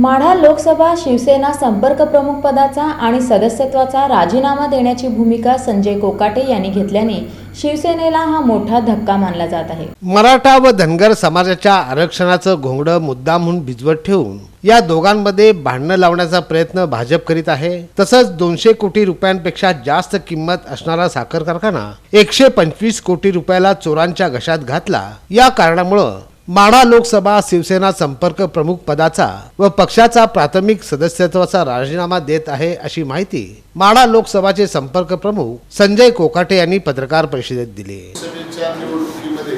माढा लोकसभा शिवसेना संपर्क प्रमुख पदाचा आणि सदस्यत्वाचा राजीनामा देण्याची भूमिका संजय कोकाटे यांनी घेतल्याने शिवसेनेला हा मोठा धक्का मानला जात आहे. मराठा व धनगर समाजाच्या आरक्षणाचं घोंगडं मुद्दामहून भिजवत ठेवून या दोघांमध्ये भांडणं लावण्याचा प्रयत्न भाजप करीत आहे. तसंच दोनशे कोटी रुपयांपेक्षा जास्त किंमत असणारा साखर कारखाना एकशे पंचवीस कोटी रुपयाला चोरांच्या घशात घातला. या कारणामुळं माढा लोकसभा शिवसेना संपर्क प्रमुख पदाचा व पक्षाचा प्राथमिक सदस्यत्वाचा राजीनामा देत आहे अशी माहिती माढा लोकसभाचे संपर्क प्रमुख संजय कोकाटे यांनी पत्रकार परिषदेत दिली. निवडणुकीमध्ये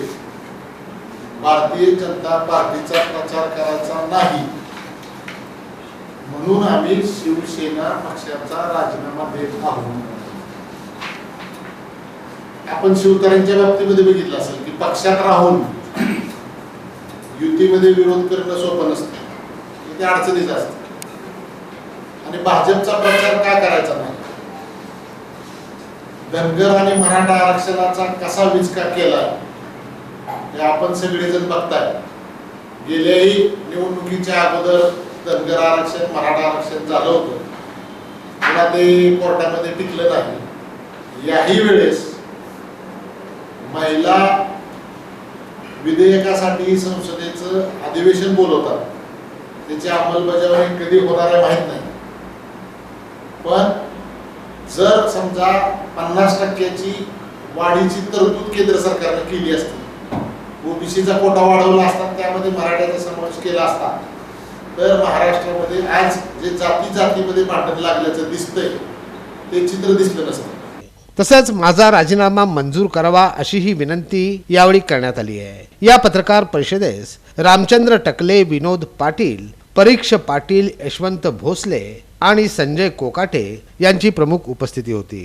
भारतीय जनता पार्टीचा प्रचार करायचा नाही. म्हणून आम्ही शिवसेना पक्षाचा राजीनामा देत आहोत. आपण शिवकऱ्यांच्या बाबतीमध्ये बघितलं असेल की पक्षात राहून युतीमध्ये विरोध करणं सोपं नसतं. ते अडचणीच असत. आणि भाजपचा प्रचार का करायचा नाही? धनगर आणि मराठा आरक्षणाचा कसा विचका केला हे आपण सगळेजण बघताय. गेल्याही निवडणुकीच्या अगोदर धनगर आरक्षण मराठा आरक्षण झालं होतं. पुन्हा ते कोर्टामध्ये टिकलं नाही. याही वेळेस महिला विधेयकासाठी संसदेचं अधिवेशन बोलवतात. त्याची अंमलबजावणी कधी होणार आहे माहीत नाही. पण जर समजा पन्नास टक्क्याची वाढीची तरतूद केंद्र सरकारने केली असती ओबीसीचा कोटा वाढवला असता त्यामध्ये मराठ्याचा समावेश केला असता तर महाराष्ट्रामध्ये आज जे जाती जातीमध्ये भांडण लागल्याचं दिसतंय ते चित्र दिसलं नसतं. तसंच माझा राजीनामा मंजूर करावा अशी ही विनंती यावेळी करण्यात आली आहे. या पत्रकार परिषदेस रामचंद्र टकले विनोद पाटील परीक्ष पाटील यशवंत भोसले आणि संजय कोकाटे यांची प्रमुख उपस्थिती होती.